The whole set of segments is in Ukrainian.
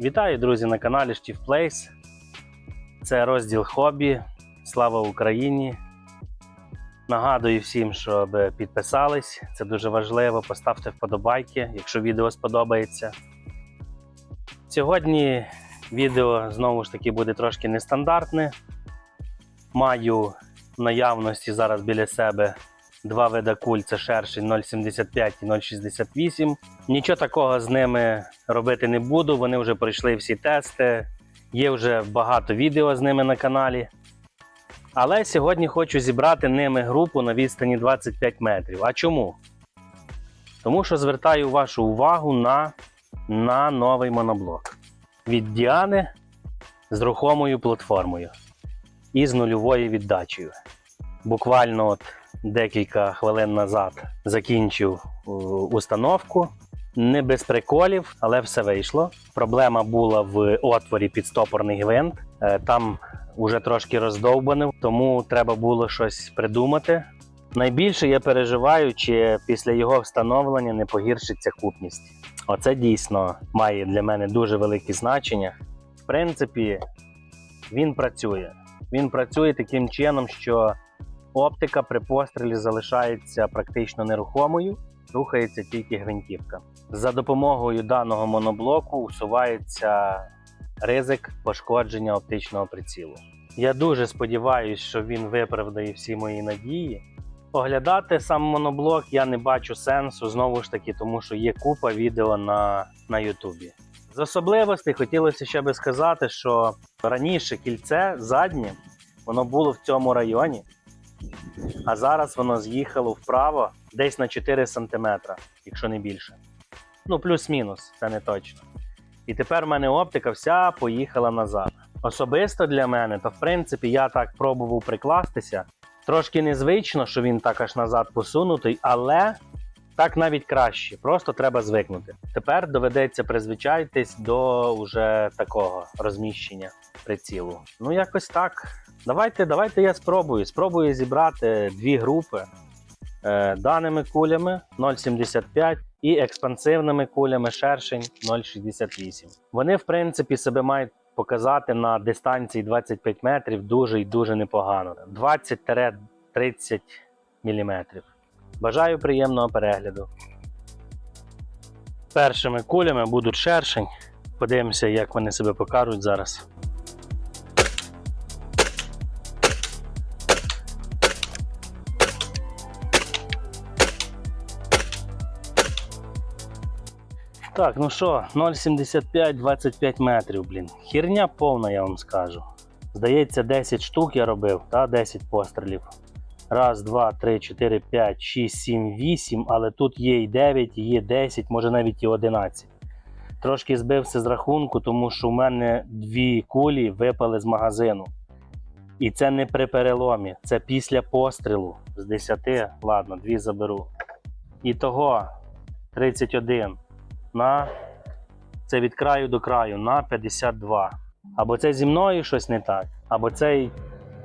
Вітаю, друзі, на каналі Плейс. Це розділ хобі. Слава Україні. Нагадую всім, щоб підписались. Це дуже важливо. Поставте вподобайки, якщо відео сподобається. Сьогодні відео знову ж таки буде трошки нестандартне. Маю в наявності зараз біля себе два вида куль це шершень 0,75 і 0,68. Нічого такого з ними робити не буду. Вони вже пройшли всі тести. Є вже багато відео з ними на каналі. Але сьогодні хочу зібрати ними групу на відстані 25 метрів. А чому? Тому що звертаю вашу увагу на, на новий моноблок від Діани з рухомою платформою і з нульовою віддачею. Буквально от декілька хвилин назад закінчив е, установку. Не без приколів, але все вийшло. Проблема була в отворі під стопорний гвинт. Е, Там вже трошки роздовбано, тому треба було щось придумати. Найбільше я переживаю, чи після його встановлення не погіршиться купність. Оце дійсно має для мене дуже велике значення. В принципі, він працює. Він працює таким чином, що оптика при пострілі залишається практично нерухомою, рухається тільки гвинтівка. За допомогою даного моноблоку усувається ризик пошкодження оптичного прицілу. Я дуже сподіваюся, що він виправдає всі мої надії. Оглядати сам моноблок я не бачу сенсу знову ж таки, тому що є купа відео на, на Ютубі. З особливостей хотілося ще би сказати, що раніше кільце заднє воно було в цьому районі, а зараз воно з'їхало вправо десь на 4 см, якщо не більше. Ну, плюс-мінус, це не точно. І тепер в мене оптика вся поїхала назад. Особисто для мене, то в принципі я так пробував прикластися. Трошки незвично, що він так аж назад посунутий, але так навіть краще. Просто треба звикнути. Тепер доведеться призвичайтись до уже такого розміщення прицілу. Ну, якось так. Давайте, давайте я спробую. Спробую зібрати дві групи е, даними кулями 0,75 і експансивними кулями шершень 0,68. Вони, в принципі, себе мають показати на дистанції 25 метрів дуже і дуже непогано. 20-30 мм. Бажаю приємного перегляду. Першими кулями будуть шершень. Подивимося, як вони себе покажуть зараз. Так, ну що, 0,75 25 метрів, блін. Херня повна, я вам скажу. Здається, 10 штук я робив, та 10 пострілів. Раз, два, три, чотири, п'ять, шість, сім, вісім, але тут є і 9, і є 10, може навіть і 11. Трошки збився з рахунку, тому що в мене дві кулі випали з магазину. І це не при переломі, це після пострілу з 10, ладно, дві заберу. І того 31 на це від краю до краю на 52. Або це зі мною щось не так, або цей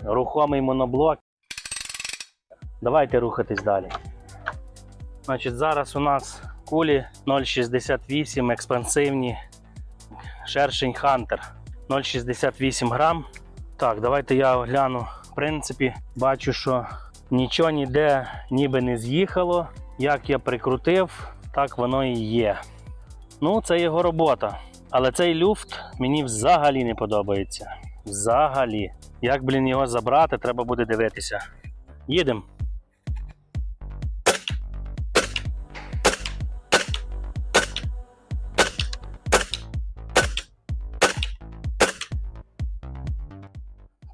рухомий моноблок. Давайте рухатись далі. Значить, зараз у нас кулі 0,68 експансивні шершень Hunter 0,68 грам. Так, давайте я огляну. В принципі, бачу, що нічого ніде ніби не з'їхало. Як я прикрутив, так воно і є. Ну, це його робота. Але цей люфт мені взагалі не подобається. Взагалі. Як, блін, його забрати, треба буде дивитися. Їдемо.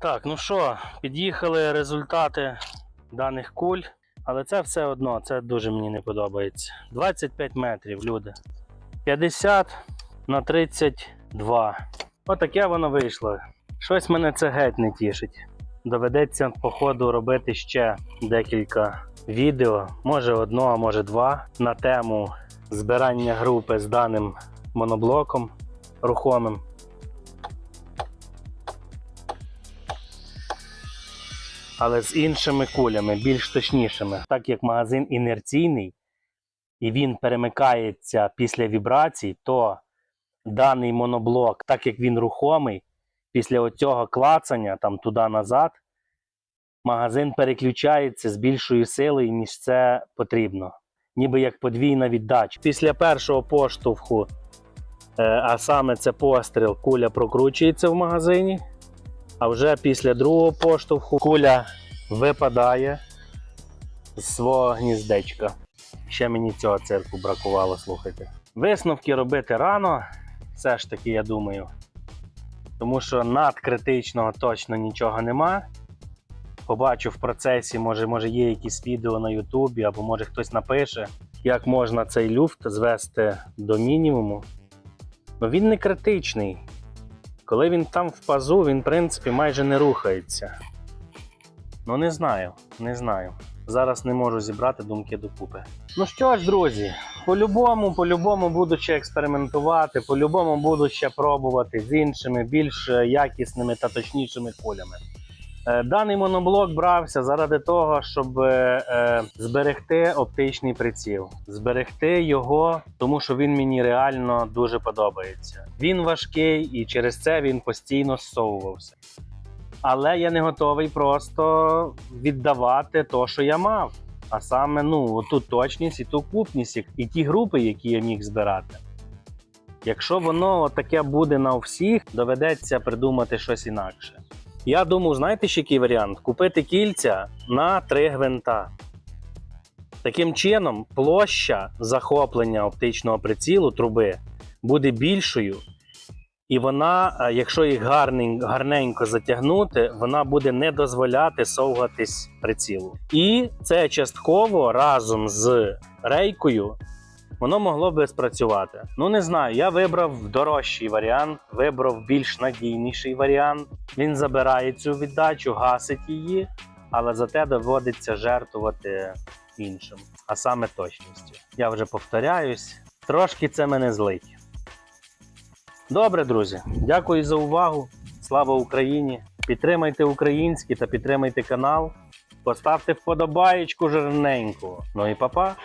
Так, ну що, під'їхали результати даних куль, але це все одно, це дуже мені не подобається. 25 метрів, люди. 50 на 32. Отаке воно вийшло. Щось мене це геть не тішить. Доведеться по ходу робити ще декілька відео, може одно, а може два, на тему збирання групи з даним моноблоком рухомим. Але з іншими кулями, більш точнішими. Так як магазин інерційний і він перемикається після вібрацій, то даний моноблок, так як він рухомий, після оцього клацання там туди-назад, магазин переключається з більшою силою, ніж це потрібно. Ніби як подвійна віддача. Після першого поштовху, е, а саме це постріл, куля прокручується в магазині. А вже після другого поштовху куля випадає з свого гніздечка. Ще мені цього цирку бракувало, слухайте. Висновки робити рано, все ж таки, я думаю. Тому що надкритичного точно нічого нема. Побачу в процесі, може, може є якісь відео на Ютубі, або може хтось напише, як можна цей люфт звести до мінімуму. Ну він не критичний. Коли він там в пазу, він, в принципі, майже не рухається. Ну, не знаю, не знаю. Зараз не можу зібрати думки докупи. Ну що ж, друзі, по-любому, по-любому буду ще експериментувати, по-любому буду ще пробувати з іншими, більш е, якісними та точнішими кулями. Е, Даний моноблок брався заради того, щоб е, зберегти оптичний приціл, зберегти його, тому що він мені реально дуже подобається. Він важкий і через це він постійно зсовувався. Але я не готовий просто віддавати то, що я мав. А саме ну, ту точність і ту купність, і- ті групи, які я міг збирати. Якщо воно таке буде на всіх, доведеться придумати щось інакше. Я думав, знаєте, ще який варіант? Купити кільця на три гвинта. Таким чином, площа захоплення оптичного прицілу труби буде більшою, і вона, е, якщо їх гарнень- гарненько затягнути, вона буде не дозволяти совгатись прицілу. І це частково разом з рейкою воно могло би спрацювати. Ну не знаю, я вибрав дорожчий варіант, вибрав більш надійніший варіант. Він забирає цю віддачу, гасить її, але зате доводиться жертвувати іншим, а саме точністю. Я вже повторяюсь, трошки це мене злить. Добре, друзі, дякую за увагу. Слава Україні! Підтримайте український та підтримайте канал. Поставте вподобаєчку жирненьку. Ну і па-па!